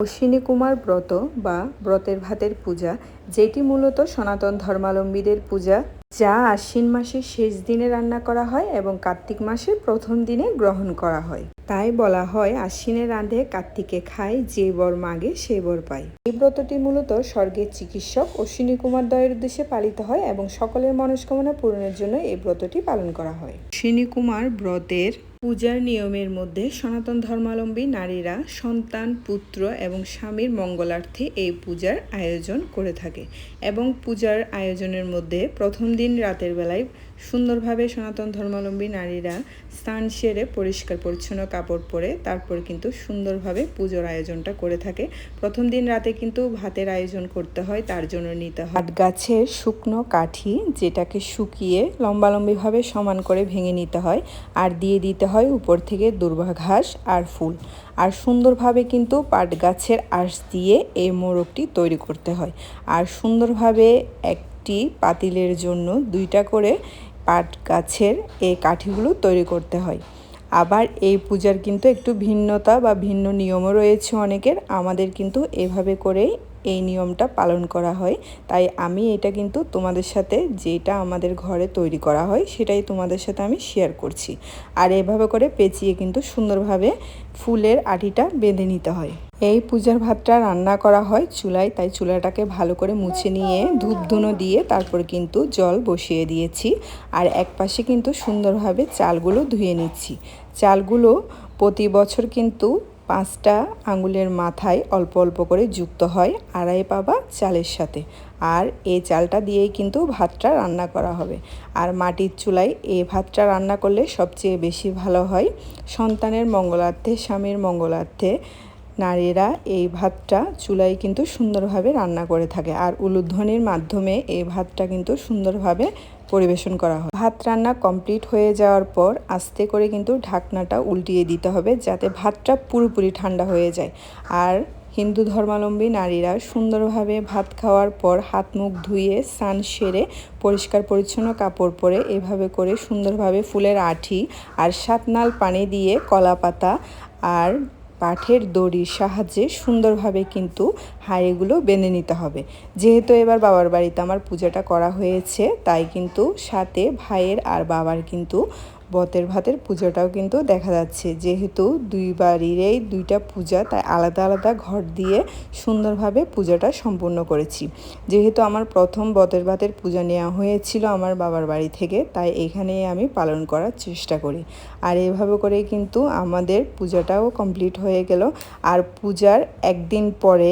অশ্বিনী কুমার ব্রত বা ব্রতের ভাতের পূজা, যেটি মূলত সনাতন ধর্মালম্বীদের পূজা, যা আশ্বিন মাসের শেষ দিনে রান্না করা হয় এবং কার্তিক মাসের প্রথম দিনে গ্রহণ করা হয়। তাই বলা হয় আশ্বিনে রাঁধে কার্তিকে খায়, যে বর মাগে সে বর পায়। এই ব্রতটি মূলত স্বর্গের চিকিৎসক অশ্বিনী কুমার দয়ের উদ্দেশ্যে পালিত হয় এবং সকলের মনস্কামনা পূরণের জন্য এই ব্রতটি পালন করা হয়। অশ্বিনী কুমার ব্রতের পূজার নিয়মের মধ্যে সনাতন ধর্মাবলম্বী নারীরা সন্তান, পুত্র এবং স্বামীর মঙ্গলার্থে এই পূজার আয়োজন করে থাকে এবং পূজার আয়োজনের মধ্যে প্রথম দিন রাতের বেলায় সুন্দরভাবে সনাতন ধর্মাবলম্বী নারীরা স্নান সেরে পরিষ্কার পরিচ্ছন্ন কাপড় পরে তারপর কিন্তু সুন্দরভাবে পুজোর আয়োজনটা করে থাকে। প্রথম দিন রাতে কিন্তু ভাতের আয়োজন করতে হয়, তার জন্য নিতে হয়। গাছের শুকনো কাঠি যেটাকে শুকিয়ে লম্বালম্বিভাবে সমান করে ভেঙে নিতে হয় আর দিয়ে দিতে হয় উপর থেকে দুর্বা ঘাস আর ফুল। আর সুন্দরভাবে কিন্তু পাট গাছের আঁশ দিয়ে এই মোরগটি তৈরি করতে হয়। আর সুন্দরভাবে একটি পাতিলের জন্য দুইটা করে পাট গাছের এই কাঠিগুলো তৈরি করতে হয়। আবার এই পূজার কিন্তু একটু ভিন্নতা বা ভিন্ন নিয়মও রয়েছে অনেকের। আমাদের কিন্তু এভাবে করেই এই নিয়মটা পালন করা হয়। তাই আমি এটা কিন্তু তোমাদের সাথে যেটা আমাদের ঘরে তৈরি করা হয়, সেটাই তোমাদের সাথে আমি শেয়ার করছি। আর এভাবে করে পেঁচিয়ে কিন্তু সুন্দরভাবে ফুলের আটিটা বেঁধে নিতে হয়। এই পূজার ভাতটা রান্না করা হয় চুলায়, তাই চুলাটাকে ভালো করে মুছে নিয়ে ধূপ ধুনো দিয়ে তারপর কিন্তু জল বসিয়ে দিয়েছি। আর এক পাশে কিন্তু সুন্দরভাবে চালগুলো ধুয়ে নিচ্ছি। চালগুলো প্রতি বছর কিন্তু পাঁচটা আঙুলের মাথায় অল্প অল্প করে যুক্ত হয় আড়াই পাবা চালের সাথে। আর এই চালটা দিয়েই কিন্তু ভাতটা রান্না করা হবে। আর মাটির চুলায় এই ভাতটা রান্না করলে সবচেয়ে বেশি ভালো হয় সন্তানের মঙ্গলার্থে, স্বামীর মঙ্গলার্থে। নারীরা এই ভাতটা চুলায় কিন্তু সুন্দরভাবে রান্না করে থাকে আর উলুধ্বনির মাধ্যমে এই ভাতটা কিন্তু সুন্দরভাবে পরিবেশন করা হয়। ভাত রান্না কমপ্লিট হয়ে যাওয়ার পর আস্তে করে কিন্তু ঢাকনাটা উল্টিয়ে দিতে হবে যাতে ভাতটা পুরোপুরি ঠান্ডা হয়ে যায়। আর হিন্দু ধর্মাবলম্বী নারীরা সুন্দরভাবে ভাত খাওয়ার পর হাত মুখ ধুয়ে স্নান সেরে পরিষ্কার পরিচ্ছন্ন কাপড় পরে এভাবে করে সুন্দরভাবে ফুলের আঠি আর সাতনাল পানি দিয়ে কলা পাতা আর পাঠের দড়ির সাহায্যে সুন্দরভাবে কিন্তু হাঁড়িগুলো বেঁধে নিতে হবে। যেহেতু এবার বাবার বাড়িতে আমার পূজাটা করা হয়েছে, তাই কিন্তু সাথে ভাইয়ের আর বাবার কিন্তু বতের ভাতের পূজাটাও কিন্তু দেখা যাচ্ছে। যেহেতু দুই বাড়িরই দুইটা পূজা, তাই আলাদা আলাদা ঘর দিয়ে সুন্দরভাবে পূজাটা সম্পূর্ণ করেছি। যেহেতু আমার প্রথম বতের ভাতের পূজা নেওয়া হয়েছিল আমার বাবার বাড়ি থেকে, তাই এখানেই আমি পালন করার চেষ্টা করি। আর এভাবে করে কিন্তু আমাদের পূজাটাও কমপ্লিট হয়ে গেল। আর পূজার একদিন পরে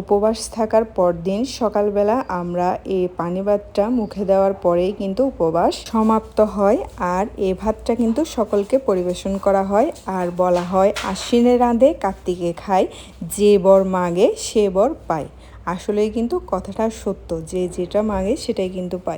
উপবাস থাকার পরদিন সকালবেলা আমরা এই পানি ভাতটা মুখে দেওয়ার পরেই কিন্তু উপবাস সমাপ্ত হয় আর এ ভাতটা কিন্তু সকলকে পরিবেশন করা হয় আর বলা হয় আশ্বিনে রাঁধে কার্তিকে খায়, যে বর মাগে সে বর পায়। আসলেই কিন্তু কথাটা সত্য, যে যেটা মাগে সেটাই কিন্তু পায়।